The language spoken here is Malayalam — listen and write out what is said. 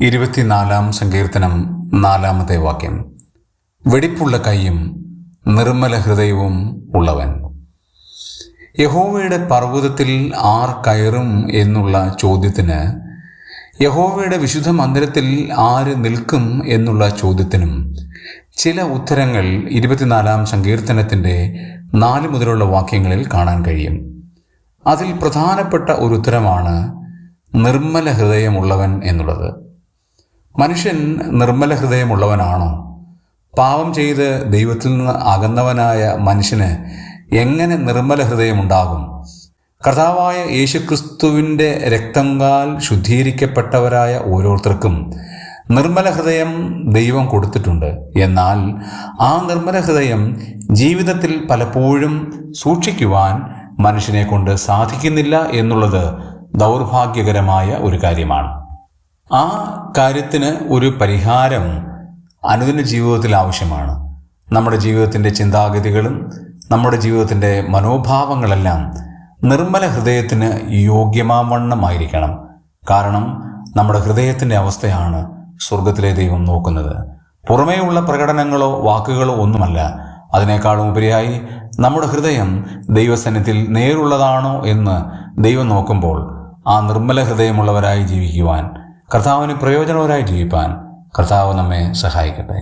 ഇരുപത്തിനാലാം സങ്കീർത്തനം നാലാമത്തെ വാക്യം. വെടിപ്പുള്ള കൈയും നിർമ്മല ഹൃദയവും ഉള്ളവൻ. യഹോവയുടെ പർവതത്തിൽ ആർ കയറും എന്നുള്ള ചോദ്യത്തിന് യഹോവയുടെ വിശുദ്ധ മന്ദിരത്തിൽ ആര് നിൽക്കും എന്നുള്ള ചോദ്യത്തിനും ചില ഉത്തരങ്ങൾ ഇരുപത്തിനാലാം സങ്കീർത്തനത്തിന്റെ നാല് മുതലുള്ള വാക്യങ്ങളിൽ കാണാൻ കഴിയും. അതിൽ പ്രധാനപ്പെട്ട ഒരു ഉത്തരമാണ് നിർമ്മല ഹൃദയമുള്ളവൻ എന്നുള്ളത്. മനുഷ്യൻ നിർമ്മല ഹൃദയമുള്ളവനാണോ? പാവം ചെയ്ത് ദൈവത്തിൽ നിന്ന് അകന്നവനായ മനുഷ്യന് എങ്ങനെ നിർമ്മല ഹൃദയമുണ്ടാകും? കർത്താവായ യേശുക്രിസ്തുവിന്റെ രക്തങ്കാൽ ശുദ്ധീകരിക്കപ്പെട്ടവരായ ഓരോരുത്തർക്കും നിർമ്മല ഹൃദയം ദൈവം കൊടുത്തിട്ടുണ്ട്. എന്നാൽ ആ നിർമ്മല ഹൃദയം ജീവിതത്തിൽ പലപ്പോഴും സൂക്ഷിക്കുവാൻ മനുഷ്യനെ കൊണ്ട് സാധിക്കുന്നില്ല എന്നുള്ളത് ദൗർഭാഗ്യകരമായ ഒരു കാര്യമാണ്. ആ കാര്യത്തിന് ഒരു പരിഹാരം അനുദിന ജീവിതത്തിൽ ആവശ്യമാണ്. നമ്മുടെ ജീവിതത്തിന്റെ ചിന്താഗതികളും നമ്മുടെ ജീവിതത്തിന്റെ മനോഭാവങ്ങളെല്ലാം നിർമ്മല ഹൃദയത്തിന് യോഗ്യമാവണ്ണമായിരിക്കണം. കാരണം നമ്മുടെ ഹൃദയത്തിന്റെ അവസ്ഥയാണ് സ്വർഗത്തിലെ ദൈവം നോക്കുന്നത്. പുറമേയുള്ള പ്രകടനങ്ങളോ വാക്കുകളോ ഒന്നുമല്ല. അതിനേക്കാളും ഉപരിയായി നമ്മുടെ ഹൃദയം ദൈവസന്നിധിയിൽ നേരുള്ളതാണോ എന്ന് ദൈവം നോക്കുമ്പോൾ ആ നിർമ്മല ഹൃദയമുള്ളവരായി ജീവിക്കുവാൻ കർത്താവിന് പ്രയോജനവരായി ജീവിപ്പാൻ കർത്താവ് നമ്മെ സഹായിക്കട്ടെ